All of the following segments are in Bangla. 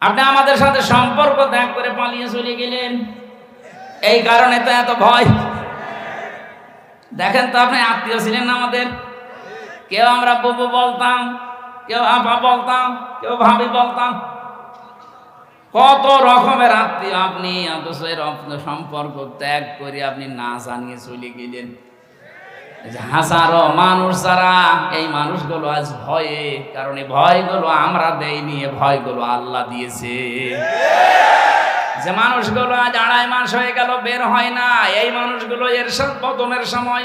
আপনি আমাদের সাথে সম্পর্ক ত্যাগ করে পালিয়ে চলে গেলেন। এই কারণে তো এত ভয়। দেখেন তো আপনি আত্মীয় ছিলেন না আমাদের। কেউ আমরা বুবু বলতাম, কেউ আপা বলতাম, কেউ ভাবি বলতাম। কত রকমের আত্মীয় আপনি, অথচ সম্পর্ক ত্যাগ করে আপনি না জানিয়ে চলে গেলেন। হাজারো মানুষ যারা, এই মানুষগুলো আজ ভয়ে, কারণ এই ভয়গুলো আমরা দেইনি এ ভয়গুলো আল্লাহ দিয়েছে। যে মানুষগুলো আজ আড়াই মাস হয়ে গেল, বের হয় না। এই মানুষগুলো এর পতনের সময়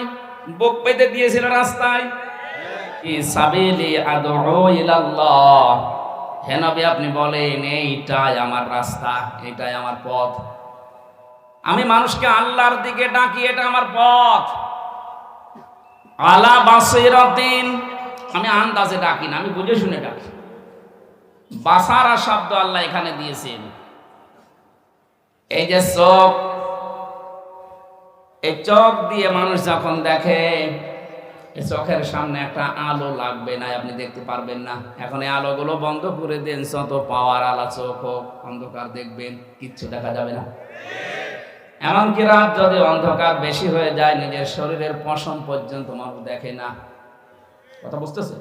বুক পেতে দিয়েছিল রাস্তায়। কি সাবিলি আদউ ইলাল্লাহ। হে নবী, আপনি বলেন, এইটাই আমার রাস্তা, এইটাই আমার পথ। আমি মানুষকে আল্লাহর দিকে ডাকি, এটা আমার পথ। আলা বাসিরাতিন। আমি আন্দাজে ডাকি না, আমি বুঝে শুনে ডাকি। বাসারা শব্দ আল্লাহ এখানে দিয়েছেন। এই যে চোখ, এই চোখ দিয়ে মানুষ যখন দেখে, এই চোখের সামনে একটা আলো লাগবে না, আপনি দেখতে পারবেন না। এখন এই আলোগুলো বন্ধ করে দেন, যত পাওয়ার আলা চোখ হোক, অন্ধকার দেখবেন, কিচ্ছু দেখা যাবে না। এমনকি রাত যদি অন্ধকার বেশি হয়ে যায়, নিজের শরীরের পশম পর্যন্ত মানুষ দেখে না। কথা বুঝতেছে?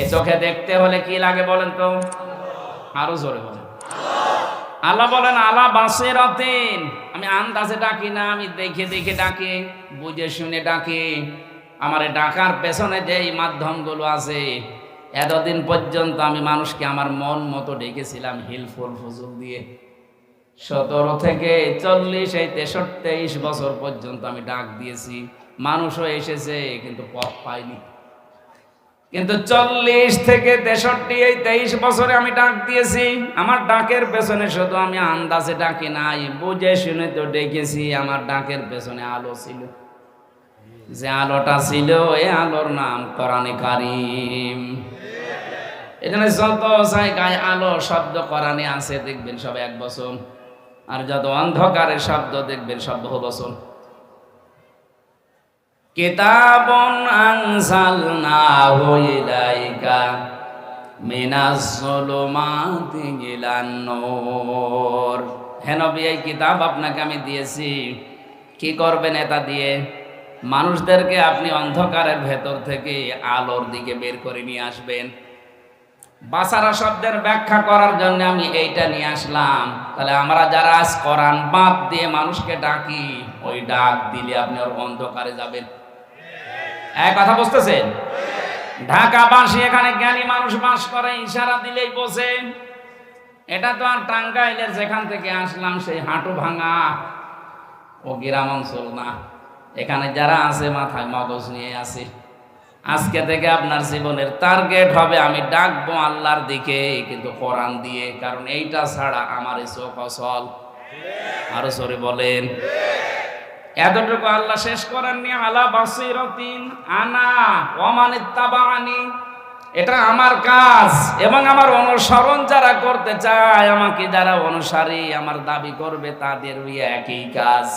এ চোখে দেখতে হলে কি লাগে বলেন তো? আরও জোরে বলেন। আল্লাহ বলেন আল্লাহ বাসের অতেন আমি আন্দাজে ডাকি না, আমি দেখে দেখে ডাকি, বুঝে শুনে ডাকি। আমার ডাকার পেছনে যেই মাধ্যমগুলো আছে, এতদিন পর্যন্ত আমি মানুষকে আমার মন মতো ডেকেছিলাম হিলফুল ফুজুল দিয়ে। সতেরো থেকে চল্লিশ, এই তেষট্টি, তেইশ বছর পর্যন্ত আমি ডাক দিয়েছি। মানুষও এসেছে, কিন্তু পথ পাইনি। কিন্তু চল্লিশ থেকে তেষট্টি, এই তেইশ বছরে আমি ডাক দিয়েছি। আমার ডাকের পেছনে শুধু আমি আন্দাজে ডাকি নাই, বুঝে শুনে তো ডেকেছি, আমার ডাকের পেছনে আলো ছিল। যে আলোটা ছিল, এই আলোর নাম কোরআনে কারিম। এখানে যত জায়গায় আলো, শব্দ কোরআনে আছে, দেখবেন সব এক বছর। আর যত অন্ধকারের শব্দ দেখবেন, সব বহু বছর কিতাবন আনসালনাহু ইলাইকা মিনাজ যুলুমাতি ইলান নূর। এই কিতাব আপনাকে আমি দিয়েছি। কি করবেন এটা দিয়ে? মানুষদেরকে আপনি অন্ধকারের ভেতর থেকে আলোর দিকে বের করে নিয়ে আসবেন। বাসারা শব্দের ব্যাখ্যা করার জন্য আমি এইটা নিয়ে আসলাম। তাহলে আমরা যারা আজ কোরআন বাদ দিয়ে মানুষকে ডাকি, ওই ডাক দিলে আপনি ওর অন্ধকারে যাবেন। এক কথা বুঝতেছেন? ঢাকা বাসী এখানে জ্ঞানী মানুষ বাস করে, ইশারা দিলেই বসে এটা তো আর টাঙ্গাইলের যেখান থেকে আসলাম, সেই হাঁটু ভাঙা। ও গ্রাম অঞ্চল না। এখানে যারা আছে, মাথায় মগজ নিয়ে আছে। আজকে থেকে আপনার জীবনের টার্গেট হবে, আমি ডাকবো আল্লাহর দিকে, কিন্তু কোরআন দিয়ে, কারণ এইটা ছাড়া আমার চোখ অসল আরও সরে বলেন। এতটুকু আল্লাহ শেষ করেননি, আলা বাসিরতিন আনা ওমানিত্তাবানি এটা আমার কাজ এবং আমার অনুসরণ যারা করতে চায়, আমাকে যারা অনুসারী, আমার দাবি করবে, তাদের ওই একই কাজ।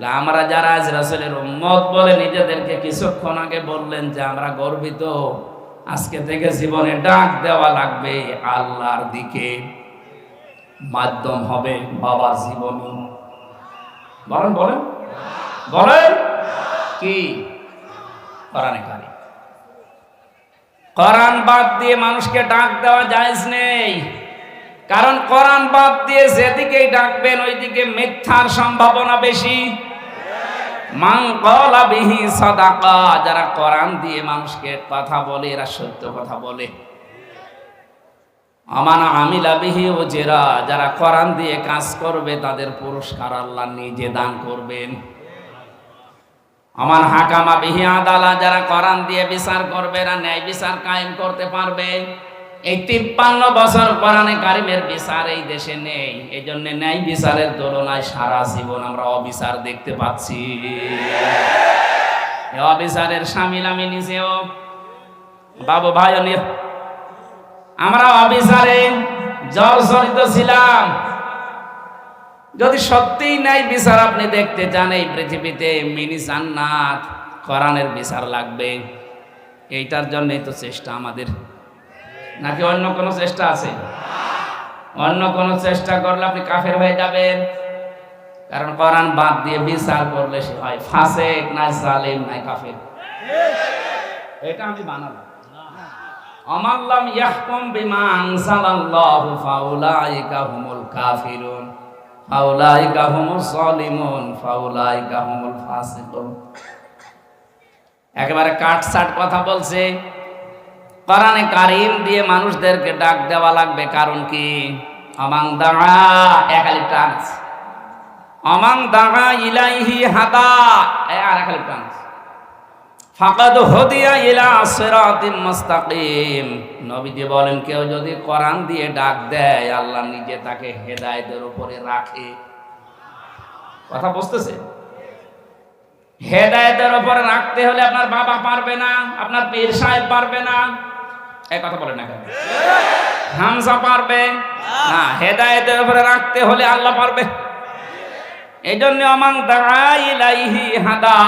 আমরা যারা আজ রাসূলের উম্মত বলে নিজেদেরকে কিছুক্ষণ আগে বললেন যে আমরা গর্বিত, আজকে থেকে জীবনে ডাক দেওয়া লাগবে আল্লাহর দিকে। মাধ্যম হবে বাবার জীবনী। বলেন বলেন। বলেন। কি? কোরআনে কারি কোরআন বাদ দিয়ে মানুষকে ডাক দেওয়া জায়েজ নেই। কারণ কোরআন বাদ দিয়ে যেদিকেই ডাকবেন, ওইদিকে মিথ্যার সম্ভাবনা বেশি। কলা সাদাকা, যারা কোরআন দিয়ে মানুষকে কথা বলে, এরা সত্য কথা বলে। আমানা আমিলা বিহি ও জেরা যারা কোরআন দিয়ে কাজ করবে, তাদের পুরস্কার আল্লাহ নিজে দান করবেন। আমার হাকামা বিহি আদালা, যারা কোরআন দিয়ে বিচার করবে, এরা ন্যায় বিচার কায়েম করতে পারবে। এই তিপ্পান্ন বছর কোরআনে কারিমের বিচার এই দেশে নেই। এই জন্য ন্যায় বিচারের তুলনায় সারা জীবন আমরা অবিচার দেখতে পাচ্ছি। অবিচারের সামিল আমি নিজেও। বাবু ভাই আমরা অবিচারে জর্জরিত ছিলাম। যদি সত্যিই নাই বিচার আপনি দেখতে চান, এই পৃথিবীতে মিনি জান্নাত, কোরআনের বিচার লাগবে। এইটার জন্যই তো চেষ্টা আমাদের। নাকি অন্য কোনো চেষ্টা আছে? অন্য কোনো চেষ্টা করলে আপনি কাফের হয়ে যাবেন। কারণ কোরআন বাদ দিয়ে বিচার করলে সে হয় ফাসেক না জালেম, নাই কাফের। এটা আমি বানালাম। আমাল্লাম ইয়াহকুম বিমা একেবারে কথা বলছে। কোরআনে কারিম দিয়ে মানুষদেরকে ডাক দেওয়া লাগবে, কারণ কি? আমাং দাঁড়া একালি টান্স আমাং দাঁড়া ইলাইহি এ আর একালি টান্স ফাকাদ হদিয়া ইলা সিরাতিম মুস্তাকিম। নবীজি বলেন, কেউ যদি কোরআন দিয়ে ডাক দেয়, আল্লাহ নিজে তাকে হেদায়েতের উপরে রাখে। কথা বুঝতেছে? হেদায়েতের উপরে রাখতে হলে আপনার বাবা পারবে না, আপনার পীর সাহেব পারবে না। এই কথা না কেন? হামজা পারবে? না, হেদায়েতের উপরে রাখতে হলে আল্লাহ পারবে। এই জন্য আমাং দাঁড়াইলাইহি হাদা,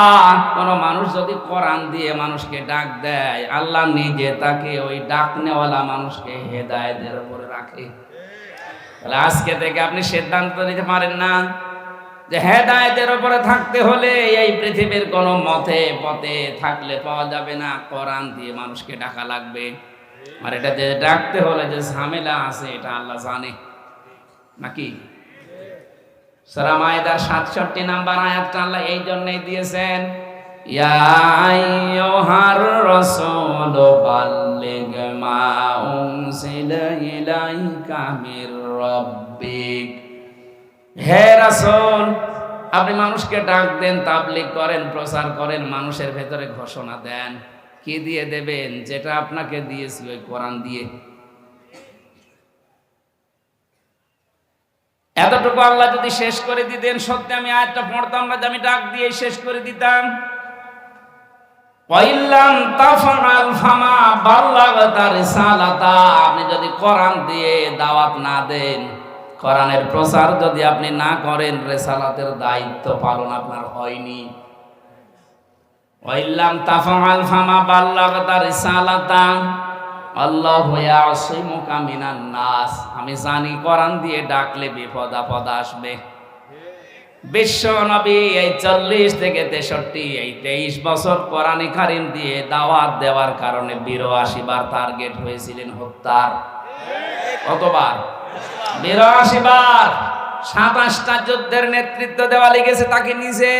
কোন মানুষ যদি কোরআন দিয়ে মানুষকে ডাক দেয়, আল্লাহ নিজে তাকে ওই ডাকনেওয়ালা মানুষকে হেদায়েতের উপরে রাখে। তাহলে আজকে থেকে আপনি সিদ্ধান্ত নিতে পারেন না যে হেদায়েতের উপরে থাকতে হলে এই পৃথিবীর কোনো মতে পথে থাকলে পাওয়া যাবে না, কোরআন দিয়ে মানুষকে ডাকা লাগবে। আর এটা যে ডাকতে হলে যে ঝামেলা আছে, এটা আল্লাহ জানে। নাকি? সারা মায়েদার সাতষট্টি নাম্বার আয়াতটা আল্লাহ এই জন্যই দিয়েছেন আপনি মানুষকে ডাক দেন, তাবলিগ করেন, প্রচার করেন, মানুষের ভেতরে ঘোষণা দেন। কি দিয়ে দেবেন? যেটা আপনাকে দিয়েছি ওই কোরআন দিয়ে। এতটুকু আল্লাহ যদি শেষ করে দিতেন, সত্যি আমি আয়াতটা পড়তাম না আমি ডাক দিয়ে শেষ করে দিতাম। আপনি যদি কোরআন দিয়ে দাওয়াত না দেন, কোরআনের প্রচার যদি আপনি না করেন, রেসালাতের দায়িত্ব পালন আপনার হয়নি। ওয়াইল্লাম তাফাল ফামা বাল্লাগতা রিসালাতা, আল্লাহ ইয়াসিমুকা মিনান নাস। আমি জানি কোরআন দিয়ে ডাকলে বিপদ আপদ আসবে। বিশ্ব নবী এই চল্লিশ থেকে তেষট্টি, এই তেইশ বছর কোরআনে কারিম দিয়ে দাওয়াত দেওয়ার কারণে বিরাশি বার টার্গেট হয়েছিলেন হত্যার। কতবার? বিরাশি বার। সাতাশটা যুদ্ধের নেতৃত্ব দেওয়া লেগেছে তাকে নিজে।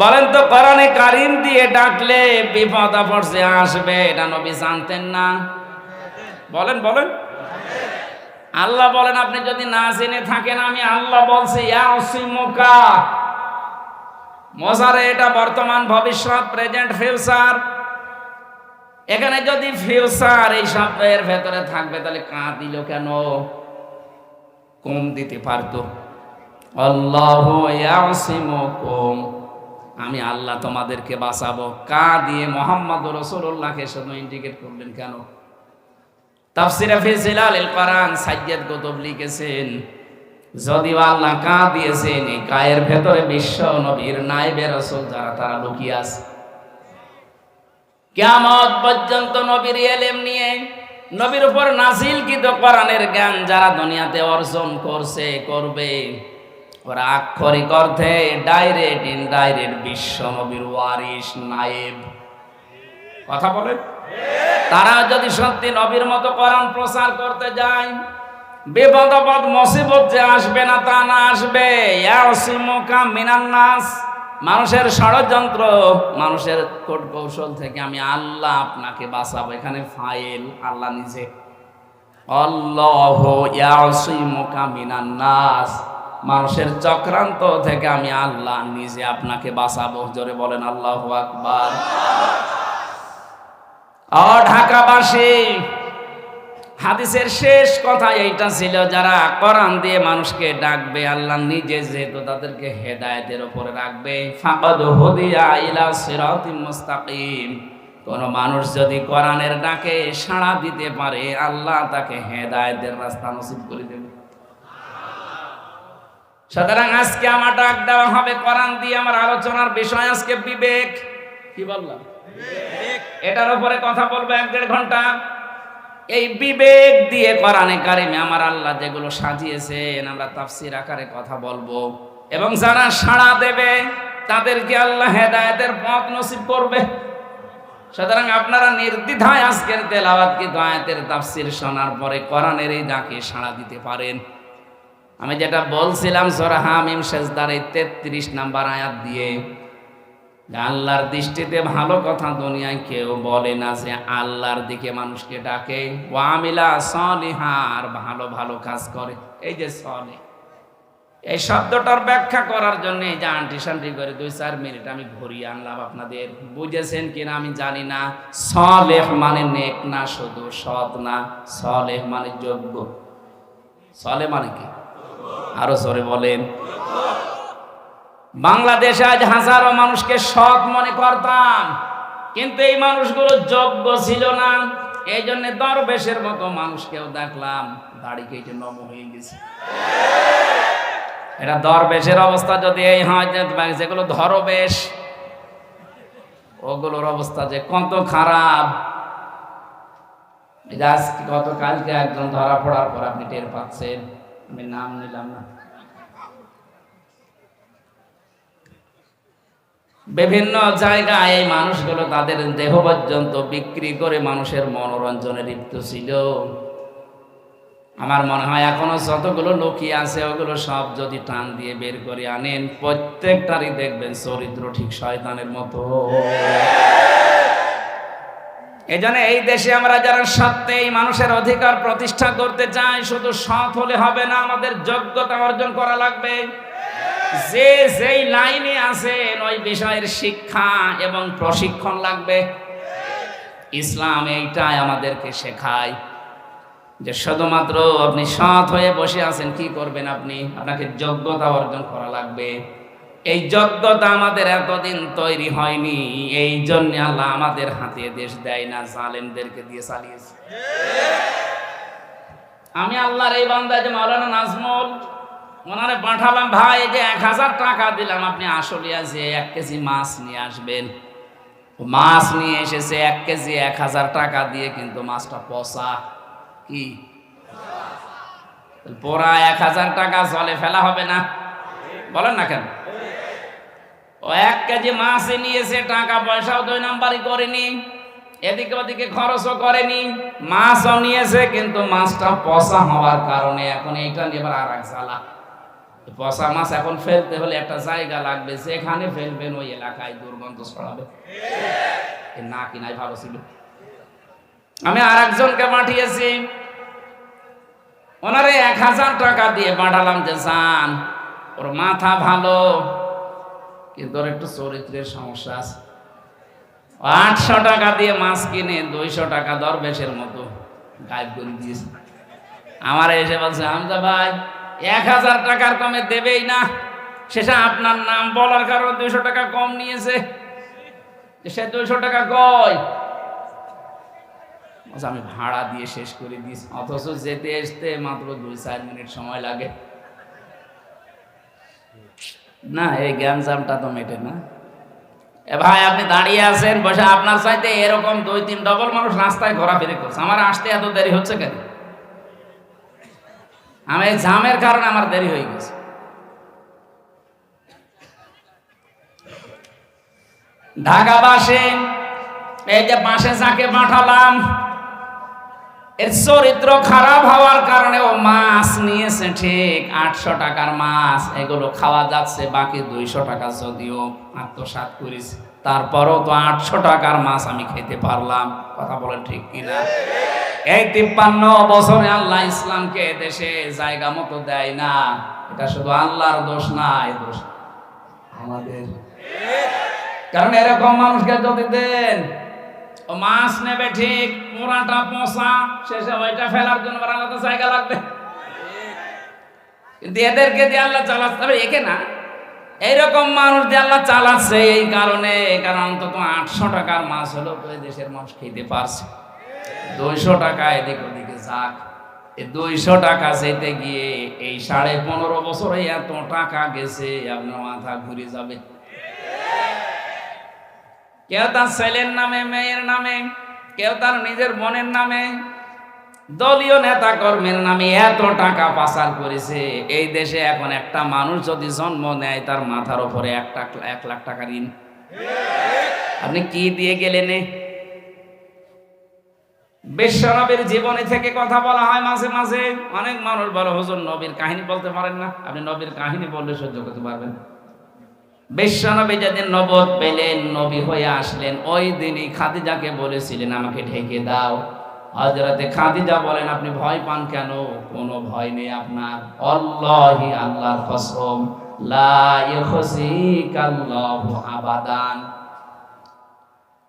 বলেন তো, কোরআনে কারিম দিয়ে ডাকলে বিপদ আপদ আসবে, এটা নবী জানতেন না। বলেন বলেন। আল্লাহ বলেন, আপনি যদি না জেনে থাকেন, আমি আল্লাহ বলছি ইয়াসিমুকা মজারে, এটা বর্তমান ভবিষ্যৎ, প্রেজেন্ট ফিউচার। এখানে যদি ফিউচার এই শব্দের ভেতরে থাকবে, তাহলে কা দিল কেন? কম দিতে পারতো। আল্লাহ ইয়াসিমুকুম আমি আল্লাহ তোমাদেরকে বাঁচাবো। কা দিয়ে মোহাম্মদ রসুল্লাহকে শুধু ইন্ডিকেট করলেন কেন? কা দিয়েছেন ভেতরে বিশ্ব নবীর যারা নিয়ে জ্ঞান যারা দুনিয়াতে অর্জন করছে, করবে। ওরা আক্ষরিক অর্থে ডাইরেক্ট ইনডাইরেক্ট বিশ্ব নবীর ওয়ারিস নায়েব। কথা বলেন? তারা যদি সত্যি নবীর মতো কোরআন প্রচার করতে যায় বিপদ আপদ মুসিবত যে আসবে না তা না আসবে। ইয়াসিমুকা মিনান নাস। মানুষের ষড়যন্ত্র, মানুষের কোট কৌশল থেকে আমি আল্লাহ আপনাকে বাঁচাবো। এখানে ফাইল, আল্লাহ নিজে। আল্লাহ ইয়াসিমুকা মিনান নাস। মানুষের চক্রান্ত থেকে আমি আল্লাহ নিজে আপনাকে বাঁচাবো। জোরে বলেন, আল্লাহ আকবার। ঢাকাবাসী, হাদিসের শেষ কথা এইটা ছিল, যারা কোরআন দিয়ে মানুষকে ডাকবে, আল্লাহ নিজে যেহেতু তাদেরকে হেদায়েতের উপরে রাখবে কোন মানুষ যদি কোরআনের ডাকে সাড়া দিতে পারে, আল্লাহ তাকে হেদায়েতের রাস্তা নসিব করে দেবে। সুতরাং আজকে আমার ডাক দেওয়া হবে কোরআন দিয়ে আমার আলোচনার বিষয় আজকে বিবেক। কি বললাম? এটার উপরে কথা বলব এক দেড় ঘণ্টা। এই বিবেক দিয়ে কোরআনে কারিমে আমার আল্লাহ যেগুলো সাজিয়েছেন আমরা তাফসির আকারে কথা বলব। এবং যারা সাড়া দেবে তাদেরকে আল্লাহ হেদায়েতের পথ নসিব করবে। সুতরাং আপনারা নির্দ্বিধায় আজকের তেলাওয়াত কি আয়াতের তাফসির শোনার পরে কোরআনের এই ডাকে সাড়া দিতে পারেন। আমি যেটা বলছিলাম সূরা হামিম সেজদার এই 33 নাম্বার আয়াত দিয়ে আল্লাহর দৃষ্টিতে ভালো কথা দুনিয়ায় কেউ বলে না যে আল্লাহর দিকে মানুষকে ডাকে। ওয়ামিলা সলিহার ভালো ভালো কাজ করে। এই যে সলে এই শব্দটার ব্যাখ্যা করার জন্য এই যে আন্টি শান্টি করে দুই চার মিনিট আমি ঘুরিয়ে আনলাম আপনাদের। বুঝেছেন কিনা আমি জানি না। সলেহ মানে নেক না শুধু সৎ না, সলেহ মানে যোগ্য। সলে মানে কি? আরও সরে বলেন। বাংলাদেশে আজ হাজারো মানুষকে সৎ মনে করতাম, কিন্তু এই মানুষগুলো যোগ্য ছিল না। এই জন্য দরবেশের মতো মানুষকেও দেখলাম দাড়ি কেটে নম হয়ে গেছে। এটা দরবেশের অবস্থা যদি এই হয় যেগুলো ধরবেশ, ওগুলোর অবস্থা যে কত খারাপ। আজকে গতকালকে একজন ধরা পড়ার পর আপনি টের পাচ্ছেন। আমি নাম নিলাম না বিভিন্ন জায়গায় এই মানুষগুলো তাদের দেহ পর্যন্ত বিক্রি করে মানুষের মনোরঞ্জনে লিপ্ত ছিল আমার মনে হয় এখনও যতগুলো লোকই আছে ওগুলো সব যদি টান দিয়ে বের করে আনেন প্রত্যেকটারই দেখবেন চরিত্র ঠিক শয়তানের মতো এই জন্য এই দেশে আমরা যারা সত্যি মানুষের অধিকার প্রতিষ্ঠা করতে চাই, শুধু সৎ হলে হবে না, আমাদের যোগ্যতা অর্জন করা লাগবে। যে যেই লাইনে আছেন ওই বিষয়ের শিক্ষা এবং প্রশিক্ষণ লাগবে। ইসলাম এইটাই আমাদেরকে শেখায় যে শুধুমাত্র আপনি সৎ হয়ে বসে আছেন, কি করবেন আপনি? আপনাকে যোগ্যতা অর্জন করা লাগবে। এই যোগ্যতা আমাদের এতদিন তৈরি হয়নি। এই জন্য আল্লাহ আমাদের হাতে দেশ দেয় না, জালেমদেরকে দিয়ে চালিয়েছে। আমি আল্লাহর এই বান্দা যে মাওলানা নাজমুল, ওনারে পাঠালাম, ভাই যে এক হাজার টাকা দিলাম, আপনি আসলিয়া যে এক কেজি মাছ নিয়ে আসবেন। মাছ নিয়ে এসেছে, এক কেজি এক হাজার টাকা দিয়ে কিন্তু মাছটা পচা। কি? পোড়া এক হাজার টাকা, জলে ফেলা হবে না। বলেন না কেন? ও এক কেজি মাছ নিয়েছে, টাকা পয়সাও দুই নাম্বারই করেনি। এদিকে ওদিকে খরচও করেনি, মাছও নিয়েছে, কিন্তু মাছটা পচা হওয়ার কারণে এখন এইটা নিয়ে আর এক জ্বালা। পচা মাছ এখন ফেলতে হলে একটা জায়গা লাগবে, যেখানে ফেলবেন ওই এলাকায় দুর্গন্ধ ছড়াবে। না কিনাই ভালো ছিল। আমি আর একজনকে পাঠিয়েছি। ওনারে এক হাজার টাকা দিয়ে পাঠালাম যে যান ওর মাথা ভালো কিন্তু একটু চরিত্রের সমস্যা আছে। আটশো টাকা দিয়ে মাছ কিনে দুইশো টাকা দরবেশের মতো গায়েব করে দিয়েছে। আমার এসে বলছে, হামজা ভাই, এক হাজার টাকার কমে দেবেই না। শেষে আপনার নাম বলার কারণে দুইশো টাকা কম নিয়েছে। সে দুইশো টাকা কয় আমি ভাড়া দিয়ে শেষ করে দিয়েছি। অথচ যেতে আসতে মাত্র দুই চার মিনিট সময় লাগে। না, এই জ্ঞানজামটা তো মেটে না। এ ভাই, আপনি দাঁড়িয়ে আছেন, বসে আপনার চাইতে এরকম দুই, তিন ডবল মানুষ রাস্তায় ঘোরাফেরি করছে। আমার আসতে এত দেরি হচ্ছে কেন? আমি এই জামের কারণে আমার দেরি হয়ে গেছে। ঢাকা বাসে এই যে বাসে যাকে পাঠালাম এর চরিত্র খারাপ হওয়ার কারণে ও মাছ নিয়েছে, ঠিক আটশো টাকার মাছ। এগুলো খাওয়া যাচ্ছে, বাকি দুইশো টাকা যদিও আত্মসাত করেছে। তারপরও তো আটশো টাকার মাছ আমি খেতে পারলাম, কথা বলেন ঠিক কিনা? এই তিপ্পান্ন বছরে আল্লাহ ইসলামকে দেশে জায়গা মতো দেয় না। এটা শুধু আল্লাহর দোষ না এই দোষ আমাদের। কারণ এরকম মানুষকে যদি দেন মাছ নেবে ঠিক, মোড়াটা পচা, শেষে ওইটা ফেলার জন্য আলাদা জায়গা লাগবে। কিন্তু এদেরকে দিয়ে আল্লাহ চালাচ্ছে, তবে একে না, এইরকম মানুষ দিয়ে আল্লাহ চালাচ্ছে এই কারণে, কারণ অন্তত আটশো টাকার মাছ হলো দেশের মানুষ খেতে পারছে। দুইশো টাকা এদিক ওদিকে যাক দুইশো টাকা যেতে গিয়ে এই সাড়ে পনেরো বছরে এত টাকা গেছে, আপনার মাথা ঘুরে যাবে। কেউ তার ছেলের নামে, মেয়ের নামে, কেউ তার নিজের বোনের নামে, দলীয় নেতা কর্মীর নামে এত টাকা পাচার করেছে। এই দেশে এখন একটা মানুষ যদি জন্ম নেয়, তার মাথার উপরে একটা এক লাখ টাকা ঋণ। আপনি কি দিয়ে গেলেন এ? বিশ্বনবীর জীবনী থেকে কথা বলা হয় মাঝে মাঝে। অনেক মানুষ বলে, হুজুর, নবীর কাহিনী বলতে পারেন না। আপনি নবীর কাহিনী বললে সহ্য করতে পারবেন। বিশ্বনবী যেদিন নবদ পেলেন, নবী হয়ে আসলেন। ওই দিনই খাদিজাকে বলেছিলেন, আমাকে ঢেকে দাও। হজরতে খাদিজা বলেন, আপনি ভয় পান কেন? কোনো ভয় নেই আপনার। অল্লাহি আল্লাহর কসম। লা ইউখসিকাল্লাহু আবাদান।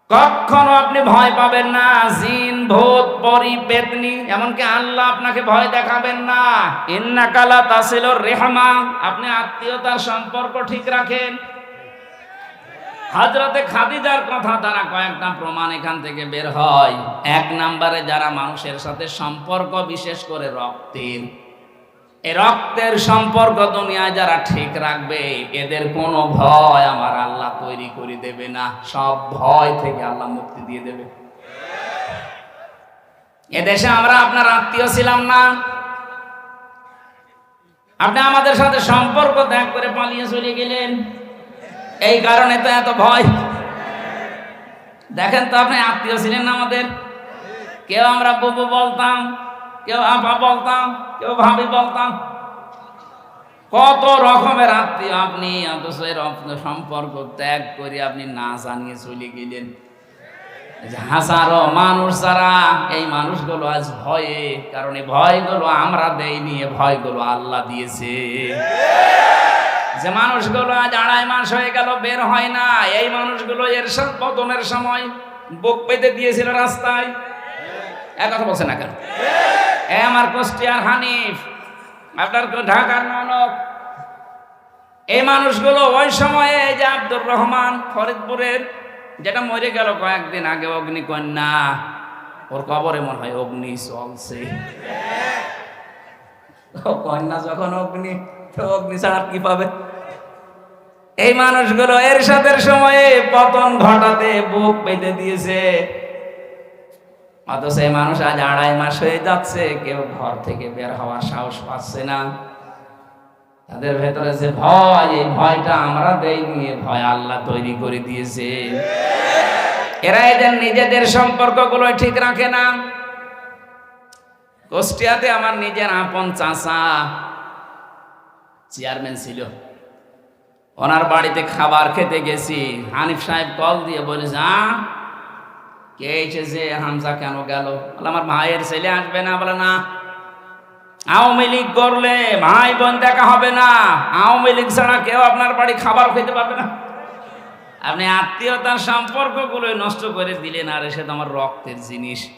কখনো আপনি ভয় পাবেন না। জিন, ভূত, পরি, পেতনি, এমনকি আল্লাহ আপনাকে ভয় দেখাবেন না। ইন্নাকালা তাসিল রেহমা। আপনি আত্মীয়তার সম্পর্ক ঠিক রাখেন। হজরতে খাদিজার কথা দ্বারা কয়েকটা প্রমাণ এখান থেকে বের হয়। এক নাম্বারে যারা মানুষের সাথে সম্পর্ক বিশেষ করে রক্তের এই রক্তের সম্পর্ক দুনিয়ায় যারা ঠিক রাখবে, এদের কোনো ভয় আমার আল্লাহ তৈরি করে দেবে না। সব ভয় থেকে আল্লাহ মুক্তি দিয়ে দেবে। এদেশে আমরা আপনার আত্মীয় ছিলাম না। আপনি আমাদের সাথে সম্পর্ক ত্যাগ করে পালিয়ে চলে গেলেন। এই কারণে তো এত ভয়। দেখেন তো আপনি আত্মীয় ছিলেন না আমাদের। কেউ আমরা বলতাম কেউ আপা বলতাম, কেউ ভাবি বলতাম, কত রকমের আত্মীয় আপনি, অথচ সম্পর্ক ত্যাগ করে আপনি না জানিয়ে চলে গেলেন। হাজারো মানুষ যারা, এই মানুষগুলো আজ ভয়ে, কারণ এই ভয়গুলো আমরা দেইনি এ ভয়গুলো আল্লাহ দিয়েছে। যে মানুষগুলো আজ আড়াই মাস হয়ে গেল, বের হয় না। এই মানুষগুলো এর পতনের সময় বুক পেতে দিয়েছিল রাস্তায়। এক কথা বলছে না কেন? এ আমার কুষ্টিয়ার হানিফ, আপনার ঢাকার নানক। এই মানুষগুলো ওই সময়ে যে আব্দুর রহমান ফরিদপুরের, যেটা মরে গেল কয়েকদিন আগে অগ্নিকন্যা, ওর কবরে মনে হয় অগ্নি চলছে কন্যা যখন অগ্নি অগ্নি ছাড়া কি পাবে? এই মানুষগুলো এর সাথে সময়ে পতন ঘটাতে বুক পেতে দিয়েছে। অথচ এই মানুষ আজ আড়াই মাস হয়ে যাচ্ছে, কেউ ঘর থেকে বের হওয়ার সাহস পাচ্ছে না। তাদের ভেতরে যে ভয়, এই ভয়টা আমরা দেইনি, এ ভয় আল্লাহ তৈরি করে দিয়েছে। এরা এদের নিজেদের সম্পর্কগুলো ঠিক রাখে না। কুষ্টিয়াতে আমার নিজের আপন চাচা চেয়ারম্যান ছিল। ওনার বাড়িতে খাবার খেতে গেছি। হানিফ সাহেব কল দিয়ে বলে, যা কে এসেছে হামজা কেন গেল? বলে, আমার ভাইয়ের ছেলে আসবে না। বলে, না। আওয়ামী লীগ করলে ভাই বোন দেখা হবে না। আওয়ামী লীগ ছাড়া কেউ আপনার বাড়ি খাবার খেতে পারবে না। আপনি আত্মীয়তার সম্পর্কগুলো নষ্ট করে দিলেন, আর এসে আমার রক্তের জিনিস।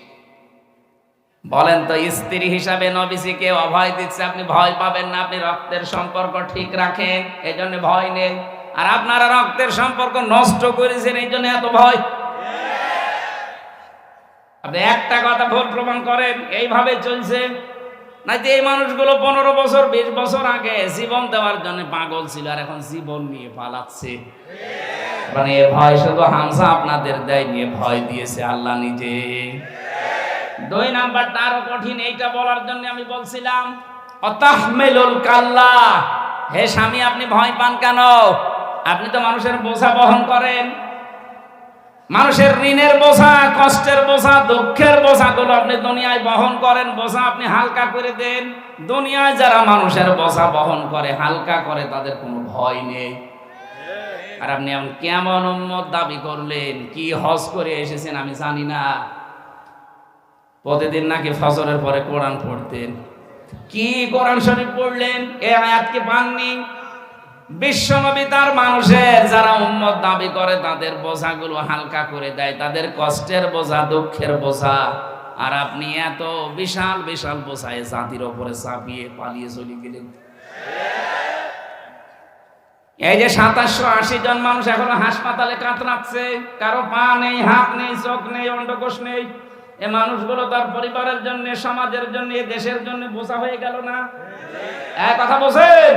বলেন তো, স্ত্রী হিসাবে নবীজিকে অভয় দিচ্ছে, আপনি ভয় পাবেন না, আপনি রক্তের সম্পর্ক ঠিক রাখেন এই জন্য ভয় নেই। আর আপনারা রক্তের সম্পর্ক নষ্ট করেছেন এই জন্য এত ভয়। আপনি একটা কথা ভুল প্রমাণ করেন, এইভাবে চলছে? না যে এই মানুষগুলো পনেরো বছর, বিশ বছর আগে জীবন দেওয়ার জন্য পাগল ছিল আর এখন জীবন নিয়ে পালাচ্ছে। মানে এ ভয় শুধু হামসা আপনাদের দেয় নিয়ে ভয় দিয়েছে আল্লাহ নিজে। দুই নাম্বারটা আরও কঠিন, এইটা বলার জন্য আমি বলছিলাম, অতাহমেলুল কাল্লা। হে স্বামী, আপনি ভয় পান কেন? আপনি তো মানুষের বোঝা বহন করেন। মানুষের ঋণের বোঝা, কষ্টের বোঝা, দুঃখের বোঝাগুলো আপনি দুনিয়ায় বহন করেন, বোঝা আপনি হালকা করে দেন। দুনিয়ায় যারা মানুষের বোঝা বহন করে, হালকা করে, তাদের কোনো ভয় নেই। আর আপনি এমন কেমন দাবি করলেন, কি হজ করে এসেছেন আমি জানি না। প্রতিদিন নাকি ফজরের পরে কোরআন পড়তেন। কি কোরআন শরীফ পড়লেন? এ আয়াতকে পাননি বিশ্বনবী তার মানুষের যারা উম্মত দাবি করে, তাদের বোঝাগুলো হালকা করে দেয়। তাদের কষ্টের বোঝা, দুঃখের বোঝা। আর আপনি এত বিশাল বিশাল বোঝায় জাতির ওপরে চাপিয়ে, পালিয়ে চলে গেলেন। এই যে সাতাশশো আশি জন মানুষ এখনও হাসপাতালে কাতরাচ্ছে। কারও পা নেই, হাত নেই, চোখ নেই, অন্ডকোষ নেই। এ মানুষগুলো তার পরিবারের জন্য, সমাজের জন্য দেশের জন্য বোঝা হয়ে গেল না? কথা বলছেন?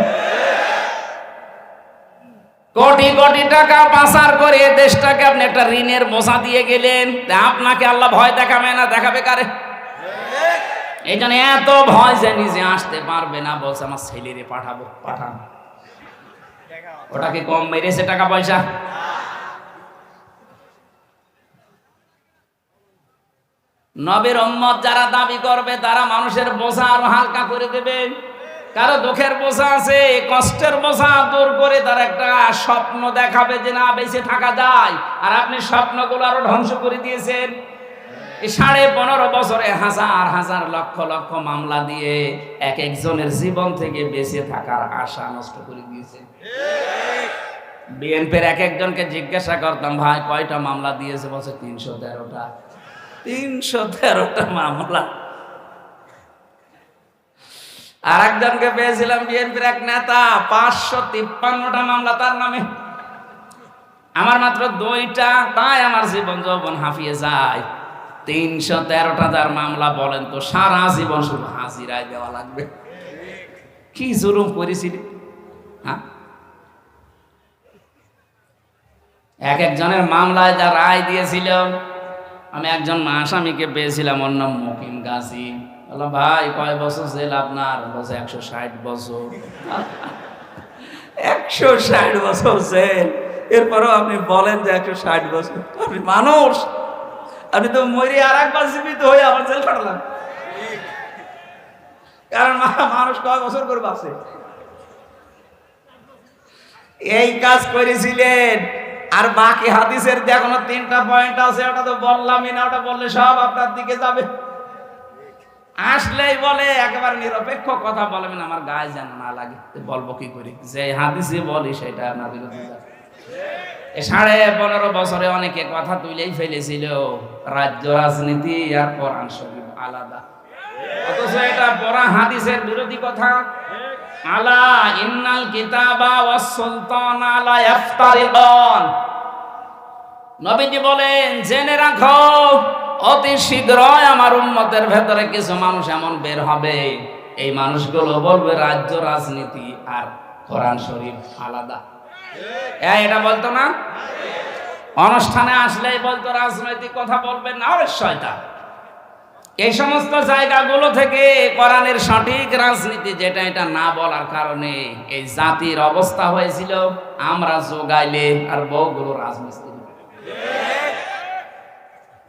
কোটি কোটি টাকা পাচার করে দেশটাকে আপনি একটা ঋণের বোঝা দিয়ে গেলেন। আপনাকে আল্লাহ ভয় দেখাবে না? দেখাবে কারে? এই জন্য এত ভয় যে নিজে আসতে পারবে না, বলছে আমার ছেলেরে পাঠাবো, পাঠান। ওটাকে কম মেরেছে টাকা পয়সা? নবীর উম্মত যারা দাবি করবে, তারা মানুষের বোঝা আরও হালকা করে দেবে। কারও দুঃখের বোঝা আছে, কষ্টের বোঝা দূর করে তার একটা স্বপ্ন দেখাবে যে না, বেঁচে থাকা যায়। আর আপনি স্বপ্নগুলো আরও ধ্বংস করে দিয়েছেন। সাড়ে পনেরো বছরে হাজার হাজার লক্ষ লক্ষ মামলা দিয়ে এক একজনের জীবন থেকে বেঁচে থাকার আশা নষ্ট করে দিয়েছেন বিএনপির এক একজনকে জিজ্ঞাসা করতাম, ভাই, কয়টা মামলা দিয়েছে? বলছে, তিনশো তেরোটা। তিনশো তেরোটা মামলা। আর একজনকে পেয়েছিলাম বিএনপির এক নেতা, পাঁচশো তিপ্পান্নটা মামলা তার নামে। আমার মাত্র দুইটা, তাই আমার জীবন যৌবন হাঁপিয়ে যায়। তিনশো তেরোটা যার মামলা বলেন তো, সারা জীবন শুধু হাজিরায় দেওয়া লাগবে। কি জুলুম করেছিলি? হ্যাঁ? এক একজনের মামলায় যা রায় দিয়েছিল, আমি একজন আসামিকে পেয়েছিলাম, ওর নাম মকিম গাজী। বললাম ভাই, কয় বছর জেল আপনার? বলছে, একশো ষাট বছর। একশো ষাট বছর জেল। এরপরেও আপনি বলেন যে একশো ষাট বছর। আপনি মানুষ। আপনি তো মরি আর একবার জীবিত হয়ে আমার জেল কাটলাম কারণ মানুষ কয় বছর করে বাঁচে? এই কাজ করেছিলেন। আর বাকি হাদিসের যে এখনও তিনটা পয়েন্ট আছে, ওটা তো বললামই না, ওটা বললে সব আপনার দিকে যাবে। আসলেই বলে, একবার নিরপেক্ষ কথা বলবেন, আমার গায়ে যেন না লাগে। বলব কি করি? যে হাদিসে বলি, সেটা বিরোধী সাড়ে পনেরো বছরে অনেকে কথা তুলেই ফেলেছিল, রাজ্য রাজনীতি আর কোরআন শরীফ আলাদা। অথচ এটা পড়া হাদিসের বিরোধী কথা। আলা ইন্নাল কিতাবা ওয়াস সুলতান আলা নবীজি বলেন, জেনে রাখো, অতি শীঘ্রই আমার উম্মতের ভেতরে কিছু মানুষ এমন বের হবে। এই মানুষগুলো বলবে, রাজ্য, রাজনীতি আর কোরআন শরীফ আলাদা। এটা বলতো না? অনুষ্ঠানে আসলেই বলতো, রাজনৈতিক কথা বলবেন না আরে শয়তান। এই সমস্ত জায়গাগুলো থেকে কোরআনের সঠিক রাজনীতি যেটা, এটা না বলার কারণে এই জাতির অবস্থা হয়েছিল, আমরা যোগাইলে আর বউগুলো রাজমিস্ত্রি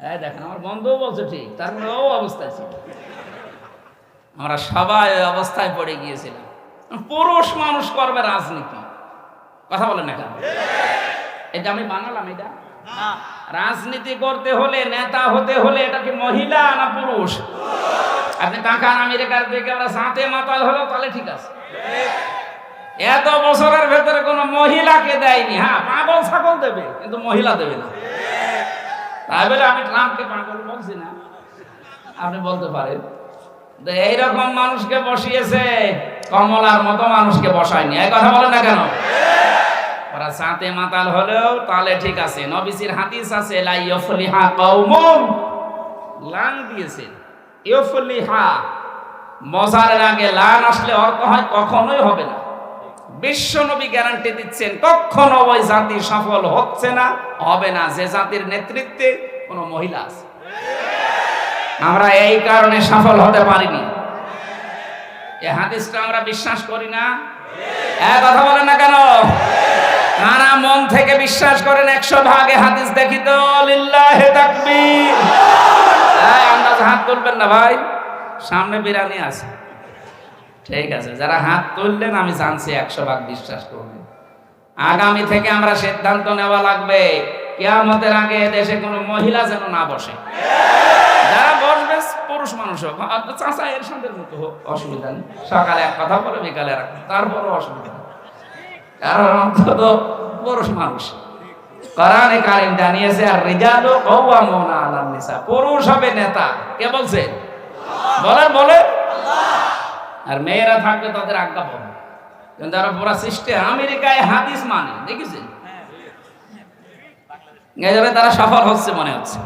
হ্যাঁ দেখেন আমার বন্ধুও বলছে ঠিক তার মানে ও অবস্থায় ছিল। আমরা সবাই ওই অবস্থায় পড়ে গিয়েছিলাম। পুরুষ মানুষ করবে রাজনীতি। কথা বলেন না কেন? এটা আমি বানালাম এটা? রাজনীতি করতে হলে নেতা হতে হলে এটা কি মহিলা না পুরুষ? আপনি তাকান আমেরিকার দিকে আমরা সাঁতে মাতাল হলো তাহলে ঠিক আছে। এত বছরের ভেতরে কোনো মহিলাকে দেয়নি। হ্যাঁ পাগল ছাগল দেবে, কিন্তু মহিলা দেবে না। তাই বলে আমি ট্রাম্পকে পাগল বলছি না। আপনি বলতে পারেন এইরকম মানুষকে বসিয়েছে, কমলার মতো মানুষকে বসায়নি। এই কথা বলেন না কেন? ওরা সাঁতে মাতাল হলেও তাহলে ঠিক আছে। নবিসির হাদিস আছে, লা ইয়ফলিহা কওমুন, লান দিয়েছে। ইয়ফলিহা মজারের আগে লান আসলে অর্থ হয় কখনোই হবে না। বিশ্ব নবী গ্যারান্টি দিচ্ছেন, কখনো ওই জাতি সফল হচ্ছে না, হবে না। যে জাতির নেতৃত্বে কোনো মহিলা আছে। আমরা এই কারণে সফল হতে পারিনি। এ হাদিসটা আমরা বিশ্বাস করি না। এক কথা বলেন না কেন? কারা মন থেকে বিশ্বাস করেন একশো ভাগে হাদিস দেখি তো? লিল্লাহে তাকবীর। আন্দাজ হাত তুলবেন না ভাই। সামনে বিরানি আছে। ঠিক আছে, যারা হাত তুললেন, আমি জানছি একশো ভাগ বিশ্বাস করবে। আগামী থেকে আমরা সিদ্ধান্ত নেওয়া লাগবে, কেয়ামতের আগে দেশে কোনো মহিলা যেন না বসে। যারা বসবে, পুরুষ মানুষ হোক চাচা এর সাথে মতো হোক, অসুবিধা নেই। সকালে এক কথা বলে, বিকালে এক তারপরও অসুবিধা। কারণ অন্তত পুরুষ মানুষ। কোরআনে কারিম জানিয়েছে আর রিজালু কওয়ামুনা আলান নিসা পুরুষ হবে নেতা। কে বলছে? বলেন বলে আর মেয়েরা থাকবে তাদের আজ্ঞা পাবে কিন্তু তারা পুরা সিস্টেম, আমেরিকায় হাদিস মানে দেখেছেন? তারা সফল হচ্ছে মনে হচ্ছে।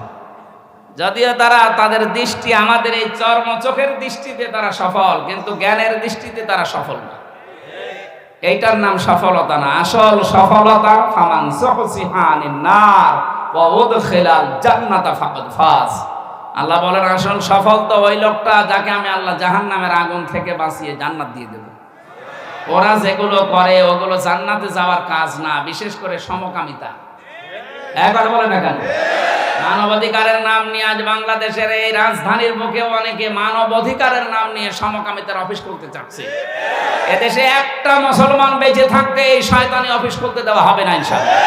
যদিও তারা তাদের দৃষ্টি, আমাদের এই চর্ম চোখের দৃষ্টিতে তারা সফল, কিন্তু জ্ঞানের দৃষ্টিতে তারা সফল না। এইটার নাম সফলতা না। আসল সফলতা, ফামান নার, ওয়া উদখিলাল জান্নাতা আল্লাহ বলেন, আসল সফল তো ওই লোকটা যাকে আমি আল্লাহ জাহান্নামের আগুন থেকে বাঁচিয়ে জান্নাত দিয়ে দেব। ওরা যেগুলো করে, ওগুলো জান্নাতে যাওয়ার কাজ না, বিশেষ করে সমকামিতা। একবার বলে না কেন? মানবাধিকারের নাম নিয়ে আজ বাংলাদেশের এই রাজধানীর মুখে অনেকে মানবাধিকারের নাম নিয়ে সমকামিতার অফিস করতে চাচ্ছে। এদেশে একটা মুসলমান বেঁচে থাকতে এই শয়তানি অফিস করতে দেওয়া হবে না, ইনশাআল্লাহ।